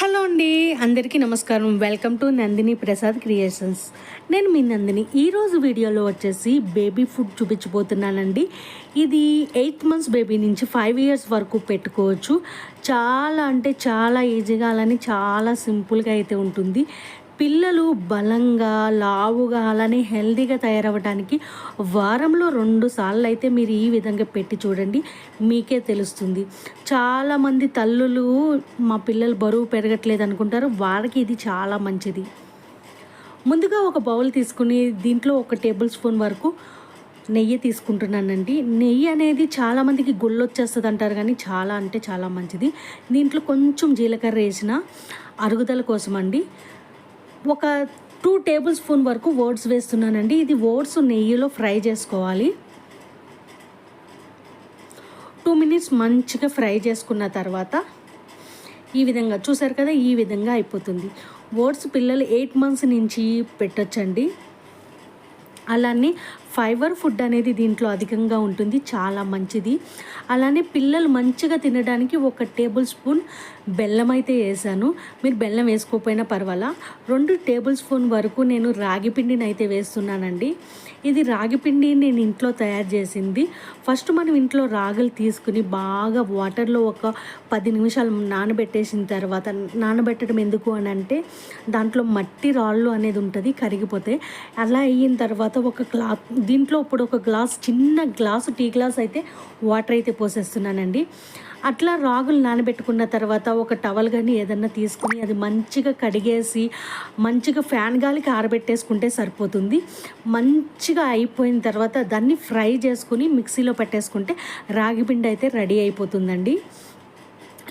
Hello అండి అందరికీ నమస్కారం. Welcome to Nandini Prasad creations. నేను మీ నందిని. ఈరోజు వీడియోలో వచ్చేసి బేబీ ఫుడ్ చూపించబోతున్నానండి. ఇది ఎయిత్ మంత్స్ బేబీ నుంచి ఫైవ్ ఇయర్స్ వరకు పెట్టుకోవచ్చు. చాలా అంటే చాలా ఈజీగా అలానే చాలా సింపుల్గా అయితే ఉంటుంది. పిల్లలు బలంగా లావుగా అలానే హెల్దీగా తయారవ్వడానికి వారంలో రెండు సార్లు అయితే మీరు ఈ విధంగా పెట్టి చూడండి మీకే తెలుస్తుంది. చాలామంది తల్లులు మా పిల్లలు బరువు పెరగట్లేదు అనుకుంటారు వారికి ఇది చాలా మంచిది. ముందుగా ఒక బౌల్ తీసుకుని దీంట్లో ఒక టేబుల్ స్పూన్ వరకు నెయ్యి తీసుకుంటున్నానండి. నెయ్యి అనేది చాలామందికి గుళ్ళు వచ్చేస్తుంది అంటారు కానీ చాలా అంటే చాలా మంచిది. దీంట్లో కొంచెం జీలకర్ర వేసిన అరుగుదల కోసం అండి ఒక టూ టేబుల్ స్పూన్ వరకు ఓట్స్ వేస్తున్నానండి. ఇది ఓట్స్ నెయ్యిలో ఫ్రై చేసుకోవాలి. టూ మినిట్స్ మంచిగా ఫ్రై చేసుకున్న తర్వాత ఈ విధంగా చూసారు కదా ఈ విధంగా అయిపోతుంది. ఓట్స్ పిల్లలు ఎయిట్ మంత్స్ నుంచి పెట్టొచ్చండి. అలానే ఫైబర్ ఫుడ్ అనేది దీంట్లో అధికంగా ఉంటుంది చాలా మంచిది. అలానే పిల్లలు మంచిగా తినడానికి ఒక టేబుల్ స్పూన్ బెల్లం అయితే వేసాను. మీరు బెల్లం వేసుకోకపోయినా పర్వాలా? రెండు టేబుల్ స్పూన్ వరకు నేను రాగి పిండిని అయితే వేస్తున్నానండి. ఇది రాగి పిండి నేను ఇంట్లో తయారు చేసింది. ఫస్ట్ మనం ఇంట్లో రాగులు తీసుకుని బాగా వాటర్లో ఒక పది నిమిషాలు నానబెట్టేసిన తర్వాత నానబెట్టడం ఎందుకు అని అంటే దాంట్లో మట్టి రాళ్ళు అనేది ఉంటుంది కరిగిపోతే అలా అయిన తర్వాత ఒక క్లాత్ దీంట్లో ఇప్పుడు ఒక గ్లాస్ చిన్న గ్లాసు టీ గ్లాస్ అయితే వాటర్ అయితే పోసేస్తున్నానండి. అట్లా రాగులు నానబెట్టుకున్న తర్వాత ఒక టవల్ కానీ ఏదన్నా తీసుకుని అది మంచిగా కడిగేసి మంచిగా ఫ్యాన్ గాలికి ఆరబెట్టేసుకుంటే సరిపోతుంది. మంచిగా అయిపోయిన తర్వాత దాన్ని ఫ్రై చేసుకుని మిక్సీలో పెట్టేసుకుంటే రాగి పిండి అయితే రెడీ అయిపోతుందండి.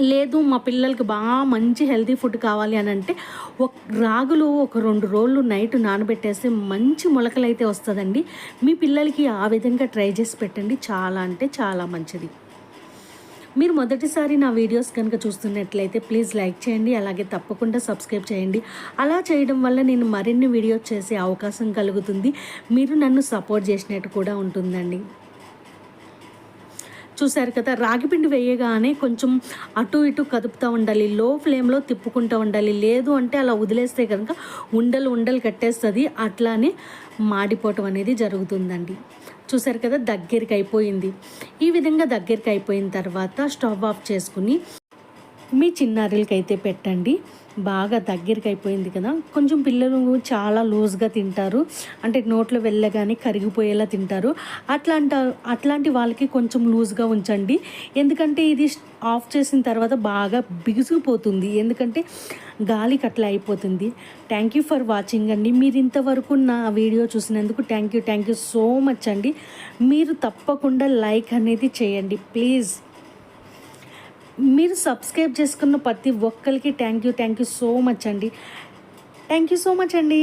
లేదు మా పిల్లలకి బాగా మంచి హెల్తీ ఫుడ్ కావాలి అని అంటే ఒక రాగులు ఒక రెండు రోజులు నైట్ నానబెట్టేస్తే మంచి మొలకలు అయితే వస్తుందండి. మీ పిల్లలకి ఆ విధంగా ట్రై చేసి పెట్టండి. చాలా అంటే చాలా మంచిది. మీరు మొదటిసారి నా వీడియోస్ కనుక చూస్తున్నట్లయితే ప్లీజ్ లైక్ చేయండి అలాగే తప్పకుండా సబ్స్క్రైబ్ చేయండి. అలా చేయడం వల్ల నేను మరిన్ని వీడియోస్ చేసే అవకాశం కలుగుతుంది. మీరు నన్ను సపోర్ట్ చేసినట్టు కూడా ఉంటుందండి. చూశారు కదా రాగిపిండి వేయగానే కొంచెం అటు ఇటు కదుపుతూ ఉండాలి లో ఫ్లేమ్లో తిప్పుకుంటూ ఉండాలి. లేదు అంటే అలా వదిలేస్తే కనుక ఉండలు ఉండలు కట్టేస్తుంది అట్లానే మాడిపోవటం అనేది జరుగుతుందండి. చూసారు కదా దగ్గరికి అయిపోయింది. ఈ విధంగా దగ్గరికి అయిపోయిన తర్వాత స్టవ్ ఆఫ్ చేసుకుని మీ చిన్నారులకైతే పెట్టండి. బాగా దగ్గరికి అయిపోయింది కదా. కొంచెం పిల్లలు చాలా లూజ్గా తింటారు. అంటే నోట్లో వెళ్ళగానే కరిగిపోయేలా తింటారు. అట్లాంట అట్లాంటి వాళ్ళకి కొంచెం లూజ్గా ఉంచండి. ఎందుకంటే ఇది ఆఫ్ చేసిన తర్వాత బాగా బిగుసుకుపోతుంది. ఎందుకంటే గాలికి అట్లా అయిపోతుంది. థ్యాంక్ యూ ఫర్ వాచింగ్ అండి. మీరు ఇంతవరకు నా వీడియో చూసినందుకు thank you thank you so much అండి. మీరు తప్పకుండా లైక్ అనేది చేయండి. ప్లీజ్ మీరు సబ్స్క్రైబ్ చేసుకున్న ప్రతి ఒక్కరికి thank you thank you so much అండి. థ్యాంక్ యూ సో మచ్ అండి.